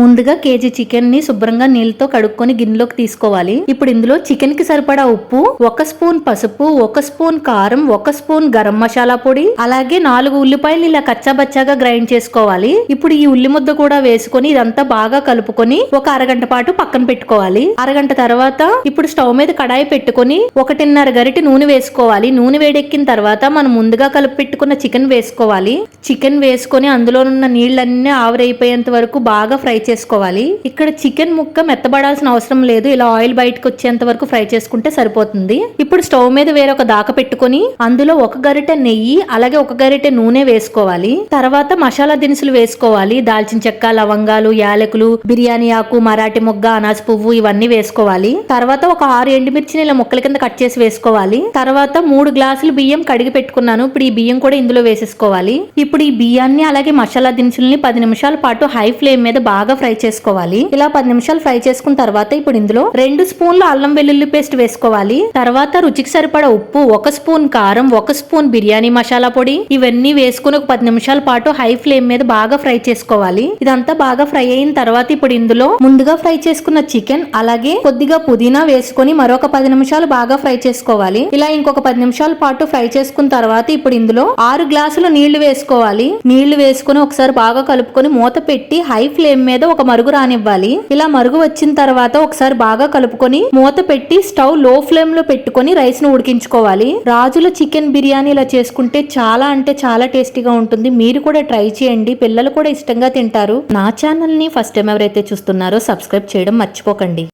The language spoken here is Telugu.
ముందుగా కేజీ చికెన్ని శుభ్రంగా నీళ్ళతో కడుక్కొని గిన్నెలోకి తీసుకోవాలి. ఇప్పుడు ఇందులో చికెన్కి సరిపడా ఉప్పు ఒక స్పూన్ పసుపు ఒక స్పూన్ కారం ఒక స్పూన్ గరం మసాలా పొడి అలాగే నాలుగు ఉల్లిపాయలు ఇలా కచ్చాబచ్చాగా గ్రైండ్ చేసుకోవాలి. ఇప్పుడు ఈ ఉల్లి ముద్ద కూడా వేసుకొని ఇదంతా బాగా కలుపుకొని ఒక అరగంట పాటు పక్కన పెట్టుకోవాలి. అరగంట తర్వాత ఇప్పుడు స్టవ్ మీద కడాయి పెట్టుకొని ఒకటిన్నర గరిటి నూనె వేసుకోవాలి. నూనె వేడెక్కిన తర్వాత మనం ముందుగా కలిపి పెట్టుకున్న చికెన్ వేసుకోవాలి. చికెన్ వేసుకొని అందులో ఉన్న నీళ్ళన్నీ ఆవిరైపోయేంత వరకు బాగా ఫ్రై చేసుకోవాలి. ఇక్కడ చికెన్ ముక్క మెత్తబడాల్సిన అవసరం లేదు. ఇలా ఆయిల్ బయటకు వచ్చేంత వరకు ఫ్రై చేసుకుంటే సరిపోతుంది. ఇప్పుడు స్టవ్ మీద వేరొక దాక పెట్టుకొని అందులో ఒక గరిటె నెయ్యి అలాగే ఒక గరిటె నూనె వేసుకోవాలి. తర్వాత మసాలా దినుసులు వేసుకోవాలి. దాల్చిన చెక్క లవంగాలు యాలకులు బిర్యానీ ఆకు మరాఠీ మొగ్గ అనాస పువ్వు ఇవన్నీ వేసుకోవాలి. తర్వాత ఒక ఆరు ఎండుమిర్చిని ఇలా ముక్కల కింద కట్ చేసి వేసుకోవాలి. తర్వాత మూడు గ్లాసులు బియ్యం కడిగి పెట్టుకున్నాను. ఇప్పుడు ఈ బియ్యం కూడా ఇందులో వేసేసుకోవాలి. ఇప్పుడు ఈ బియ్యాన్ని అలాగే మసాలా దినుసుల్ని పది నిమిషాల పాటు హై ఫ్లేమ్ మీద బాగా ఫ్రై చేసుకోవాలి. ఇలా పది నిమిషాలు ఫ్రై చేసుకున్న తర్వాత ఇప్పుడు ఇందులో రెండు స్పూన్లు అల్లం వెల్లుల్లి పేస్ట్ వేసుకోవాలి. తర్వాత రుచికి సరిపడా ఉప్పు ఒక స్పూన్ కారం ఒక స్పూన్ బిర్యానీ మసాలా పొడి ఇవన్నీ వేసుకుని ఒక పది నిమిషాల పాటు హై ఫ్లేమ్ మీద బాగా ఫ్రై చేసుకోవాలి. ఇదంతా బాగా ఫ్రై అయిన తర్వాత ఇప్పుడు ఇందులో ముందుగా ఫ్రై చేసుకున్న చికెన్ అలాగే కొద్దిగా పుదీనా వేసుకొని మరొక పది నిమిషాలు బాగా ఫ్రై చేసుకోవాలి. ఇలా ఇంకొక పది నిమిషాల పాటు ఫ్రై చేసుకున్న తర్వాత ఇప్పుడు ఇందులో ఆరు గ్లాసులు నీళ్ళు వేసుకోవాలి. నీళ్ళు వేసుకుని ఒకసారి బాగా కలుపుకొని మూత పెట్టి హై ఫ్లేమ్ మీద ఒక మరుగు రానివ్వాలి. ఇలా మరుగు వచ్చిన తర్వాత ఒకసారి బాగా కలుపుకొని మూత పెట్టి స్టవ్లో ఫ్లేమ్లో పెట్టుకొని రైస్ను ఉడికించుకోవాలి. రాజుల చికెన్ బిర్యానీ ఇలా చేసుకుంటే చాలా అంటే చాలా టేస్టీగా ఉంటుంది. మీరు కూడా ట్రై చేయండి. పిల్లలు కూడా ఇష్టంగా తింటారు. నా ఛానల్ని ఫస్ట్ టైం ఎవరైతే చూస్తున్నారో సబ్స్క్రైబ్ చేయడం మర్చిపోకండి.